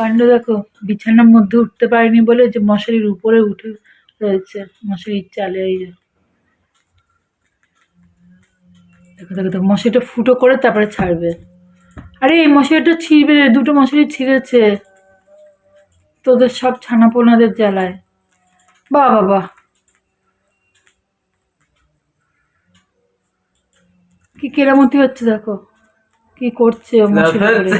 কাণ্ড দেখো বিছানার মধ্যে উঠতে পারেনি বলে যে মশারির উপরে উঠে রয়েছে মশারির চালে এই দেখো দেখো দেখো মশারিটা ফুটো করে তারপরে ছাড়বে। আরে এই মশারিটা ছিঁড়বে রে, দুটো মশারি ছিঁড়েছে। তোদের সব ছানাপোনাদের জ্বালায়। বাহ বাবা কি কেরামতি হচ্ছে দেখো। কি করছে মশারি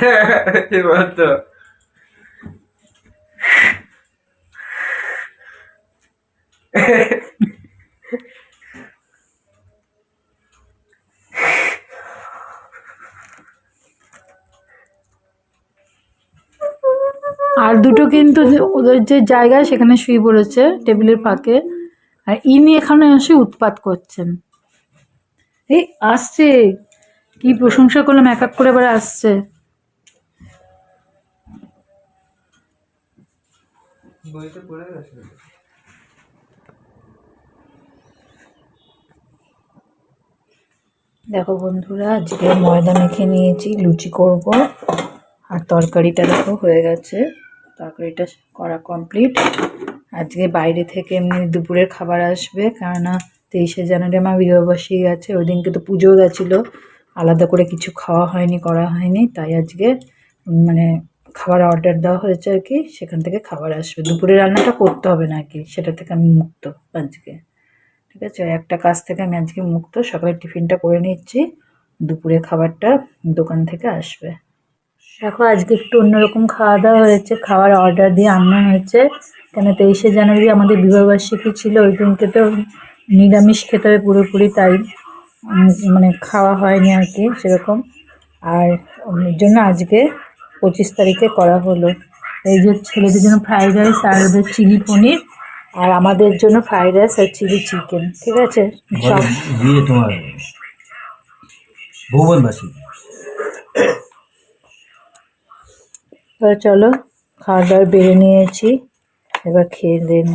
আর দুটো কিন্তু ওদের যে জায়গায় সেখানে শুয়ে পড়েছে, টেবিলের ফাঁকে। আর ইনি এখানে এসে উৎপাত করছেন। এই আসছে। কি প্রশংসা করলাম, এক এক করে এবার আসছে। বইটা পড়ে গেছে। দেখো বন্ধুরা, আজকে ময়দা মেখে নিয়েছি, লুচি করব, আর তরকারিটা দেখো হয়ে গেছে। তরকারিটা করা কমপ্লিট। আজকে বাইরে থেকে এমনি দুপুরের খাবার আসবে, কেননা তেইশে জানুয়ারি আমার বিবাহবার্ষিকী গেছে ওই দিনকে তো পুজো গেছিল। আলাদা করে কিছু খাওয়া হয়নি, করা হয়নি, তাই আজকে মানে খাবার অর্ডার দেওয়া হয়েছে আর কি, সেখান থেকে খাবার আসবে। দুপুরে রান্নাটা করতে হবে না আর কি সেটা থেকে আমি মুক্ত আজকে। ঠিক আছে? একটা কাজ থেকে আমি আজকে মুক্ত। সকালে টিফিনটা করে নিচ্ছি। দুপুরে খাবারটা দোকান থেকে আসবে। দেখো, আজকে একটু অন্যরকম খাওয়া দাওয়া হয়েছে। খাবার অর্ডার দিয়ে আনা হয়েছে। কেন তেইশে জানুয়ারি আমাদের বিবাহবার্ষিকী ছিল, ওই দিনকে তো নিরামিষ খেতে হবে পুরোপুরি, তাই মানে খাওয়া হয়নি আর কি সেরকম। আর জন্য আজকে পঁচিশ তারিখে করা হলো এই যে ছেলেদের জন্য ফ্রাইড রাইস আর ওদের চিলি পনির আর আমাদের জন্য ফ্রাইড রাইস আর চিলি চিকেন ঠিক আছে এবার চলো খাওয়া দাওয়া বেড়ে নিয়েছি এবার খেয়ে দেন